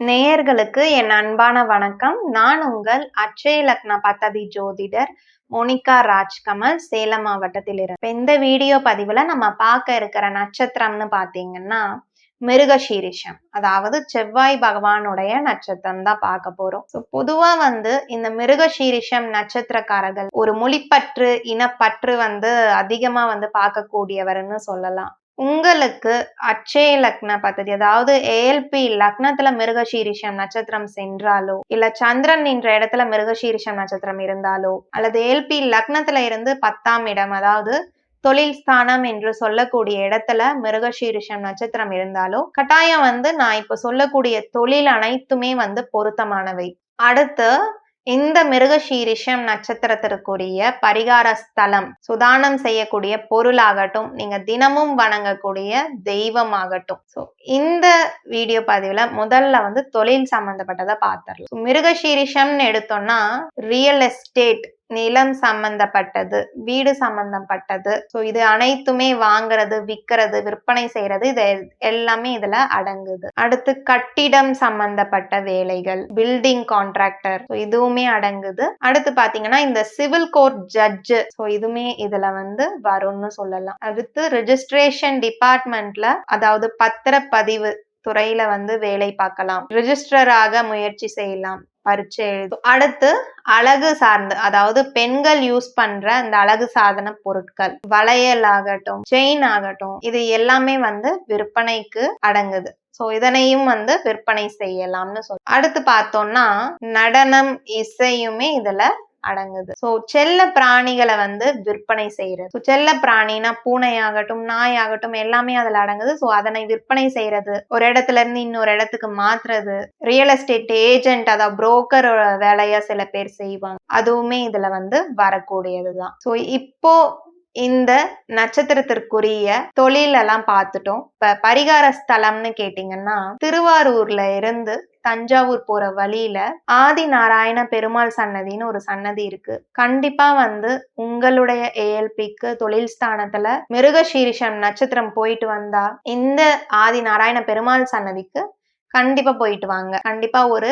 நேயர்களுக்கு என் அன்பான வணக்கம். நான் உங்கள் அச்சய லக்ன பத்ததி ஜோதிடர் மோனிகா ராஜ்கமல் சேலம் மாவட்டத்தில் இருந்து இந்த வீடியோ பதிவுல நம்ம பார்க்க இருக்கிற நட்சத்திரம்னு பாத்தீங்கன்னா மிருகசீரிஷம். அதாவது செவ்வாய் பகவானுடைய நட்சத்திரம் தான் பார்க்க போறோம். ஸோ பொதுவா வந்து இந்த மிருகசீரிஷம் நட்சத்திரக்காரர்கள் ஒரு மொழிப்பற்று இனப்பற்று வந்து அதிகமா வந்து பார்க்கக்கூடியவர்னு சொல்லலாம். உங்களுக்கு அச்சய லக்ன பദ്ധதி அதாவது ஏஎல்பி லக்னத்துல மிருகசீரிஷம் நட்சத்திரம் சென்றாலோ இல்ல சந்திரன் என்ற இடத்துல மிருகசீரிஷம் நட்சத்திரம் இருந்தாலோ அல்லது ஏஎல்பி லக்னத்துல இருந்து பத்தாம் இடம் அதாவது தொழில் ஸ்தானம் என்று சொல்லக்கூடிய இடத்துல மிருகசீரிஷம் நட்சத்திரம் இருந்தாலோ கட்டாயம் வந்து நான் இப்ப சொல்லக்கூடிய தொழில் அனைத்துமே வந்து பொருத்தமானவை. அடுத்து இந்த மிருகசீரிஷம் நட்சத்திரத்திற்குரிய பரிகார ஸ்தலம் சுதானம் செய்யக்கூடிய பொருளாகட்டும் நீங்க தினமும் வணங்கக்கூடிய தெய்வம் ஆகட்டும் ஸோ இந்த வீடியோ பதிவுல முதல்ல வந்து தொழில் சம்பந்தப்பட்டதை பார்த்துடலாம். மிருகசீரிஷம்னு எடுத்தோம்னா ரியல் எஸ்டேட் நிலம் சம்பந்தப்பட்டது வீடு சம்பந்தப்பட்டது. ஸோ இது அனைத்துமே வாங்குறது விற்கிறது விற்பனை செய்யறது இது எல்லாமே இதுல அடங்குது. அடுத்து கட்டிடம் சம்பந்தப்பட்ட வேலைகள் பில்டிங் கான்ட்ராக்டர் ஸோ இதுவுமே அடங்குது. அடுத்து பாத்தீங்கன்னா இந்த சிவில் கோர்ட் ஜட்ஜு ஸோ இதுவுமே இதுல வந்து வரும்னு சொல்லலாம். அடுத்து ரிஜிஸ்ட்ரேஷன் டிபார்ட்மெண்ட்ல அதாவது பத்திரப்பதிவு துறையில வந்து வேலை பார்க்கலாம். ரிஜிஸ்டராக முயற்சி செய்யலாம். பரீட்சை எழுது அடுத்து அழகு சார்ந்து அதாவது பெண்கள் யூஸ் பண்ற இந்த அழகு சாதன பொருட்கள். வளையல் ஆகட்டும் செயின் ஆகட்டும் இது எல்லாமே வந்து விற்பனைக்கு அடங்குது. ஸோ இதனையும் வந்து விற்பனை செய்யலாம்னு சொல் அடுத்து பார்த்தோம்னா நடனம் இசையுமே இதுல அடங்குது. ஸோ செல்ல பிராணிகளை வந்து விற்பனை செய்யறது. ஸோ செல்ல பிராணினா பூனை ஆகட்டும் நாய் ஆகட்டும் எல்லாமே அதில் அடங்குது. ஸோ அதனை விற்பனை செய்யறது. ஒரு இடத்துல இருந்து இன்னொரு இடத்துக்கு மாத்துறது. ரியல் எஸ்டேட் ஏஜென்ட் அதாவது புரோக்கர் வேலையா சில பேர் செய்வாங்க. அதுவுமே இதுல வந்து வரக்கூடியதுதான் ஸோ இப்போ இந்த நட்சத்திரத்திற்குரிய தொழில் எல்லாம் பார்த்துட்டோம். இப்ப பரிகார ஸ்தலம்னு கேட்டீங்கன்னா திருவாரூர்ல இருந்து தஞ்சாவூர் போற வழியில ஆதி நாராயண பெருமாள் சன்னதின்னு ஒரு சன்னதி இருக்கு. கண்டிப்பா வந்து உங்களுடைய ஏஎல்பிக்கு தொழில் ஸ்தானத்துல மிருகசீரிஷம் நட்சத்திரம் போயிட்டு வந்தா இந்த ஆதி நாராயண பெருமாள் சன்னதிக்கு கண்டிப்பா போயிட்டு வாங்க. கண்டிப்பா ஒரு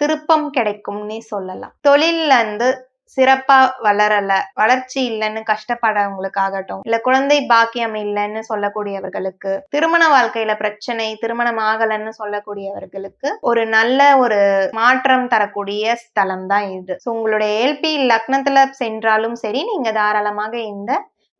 திருப்பம் கிடைக்கும்னே சொல்லலாம். தொழில்ல இருந்து சிறப்பா வளரல. வளர்ச்சி இல்லைன்னு கஷ்டப்படுறவங்களுக்காகட்டும் இல்ல குழந்தை பாக்கியம் இல்லைன்னு சொல்லக்கூடியவர்களுக்கு திருமண வாழ்க்கையில பிரச்சனை திருமணம் ஆகலன்னு சொல்லக்கூடியவர்களுக்கு ஒரு நல்ல ஒரு மாற்றம் தரக்கூடிய ஸ்தலம் தான் இது. ஸோ உங்களுடைய ஏல்பி லக்னத்துல சென்றாலும் சரி நீங்க தாராளமாக இந்த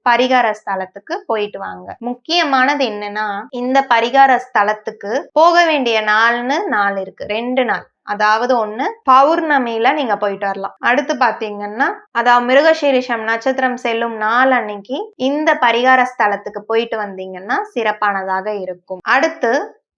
பரிகார ஸ்தலத்துக்கு போயிட்டு வாங்க. முக்கியமானது என்னன்னா இந்த பரிகார ஸ்தலத்துக்கு போக வேண்டிய நாள்னு நாள் இருக்கு. ரெண்டு நாள். அதாவது ஒண்ணு பௌர்ணமியில நீங்க போயிட்டு வரலாம். அடுத்து பாத்தீங்கன்னா அதாவது மிருகசீரிஷம் நட்சத்திரம் செல்லும் நாள் அன்னைக்கு இந்த பரிகார ஸ்தலத்துக்கு போயிட்டு வந்தீங்கன்னா சிறப்பானதாக இருக்கும். அடுத்து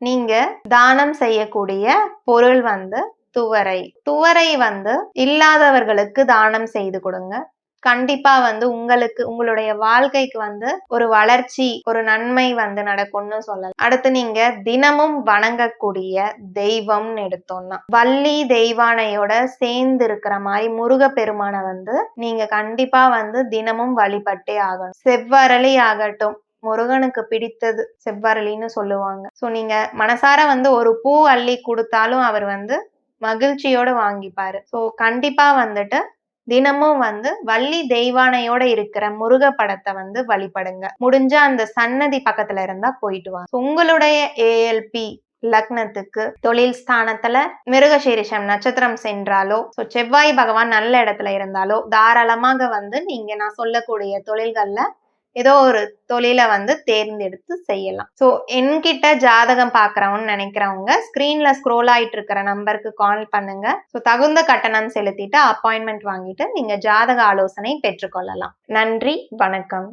நீங்க தானம் செய்யக்கூடிய பொருள் வந்து துவரை. துவரை வந்து இல்லாதவர்களுக்கு தானம் செய்து கொடுங்க. கண்டிப்பா வந்து உங்களுக்கு உங்களுடைய வாழ்க்கைக்கு வந்து ஒரு வளர்ச்சி ஒரு நன்மை வந்து நடக்கும்னு சொல்லலாம். அடுத்து நீங்க தினமும் வணங்கக்கூடிய தெய்வம்னு எடுத்தோம்னா வள்ளி தெய்வானையோட சேர்ந்து இருக்கிற மாதிரி முருகப்பெருமானை வந்து நீங்க கண்டிப்பா வந்து தினமும் வழிபட்டே ஆகணும். செவ்வரளி ஆகட்டும் முருகனுக்கு பிடித்தது செவ்வரளின்னு சொல்லுவாங்க. ஸோ நீங்க மனசார வந்து ஒரு பூ அள்ளி கொடுத்தாலும் அவர் வந்து மகிழ்ச்சியோட வாங்கிப்பாரு. ஸோ கண்டிப்பா வந்துட்டு தினமும் வந்து வள்ளி தெய்வானையோட இருக்கிற முருக படத்தை வந்து வழிபடுங்க. முடிஞ்ச அந்த சன்னதி பக்கத்துல இருந்தா போயிட்டு வாங்க. உங்களுடைய ஏஎல்பி லக்னத்துக்கு தொழில் ஸ்தானத்துல மிருகசீரிஷம் நட்சத்திரம் சென்றாலோ ஸோ செவ்வாய் பகவான் நல்ல இடத்துல இருந்தாலோ தாராளமாக வந்து நீங்க நான் சொல்லக்கூடிய தொழில்கள்ல ஏதோ ஒரு தொழிலை வந்து தேர்ந்தெடுத்து செய்யலாம். ஸோ என்கிட்ட ஜாதகம் பார்க்குறவன்னு நினைக்கிறவங்க ஸ்க்ரீனில் ஸ்க்ரோல் ஆகிட்டு இருக்கிற நம்பருக்கு கால் பண்ணுங்க. ஸோ தகுந்த கட்டணம் செலுத்திட்டு அப்பாயின்மெண்ட் வாங்கிட்டு நீங்கள் ஜாதக ஆலோசனை பெற்றுக்கொள்ளலாம். நன்றி வணக்கம்.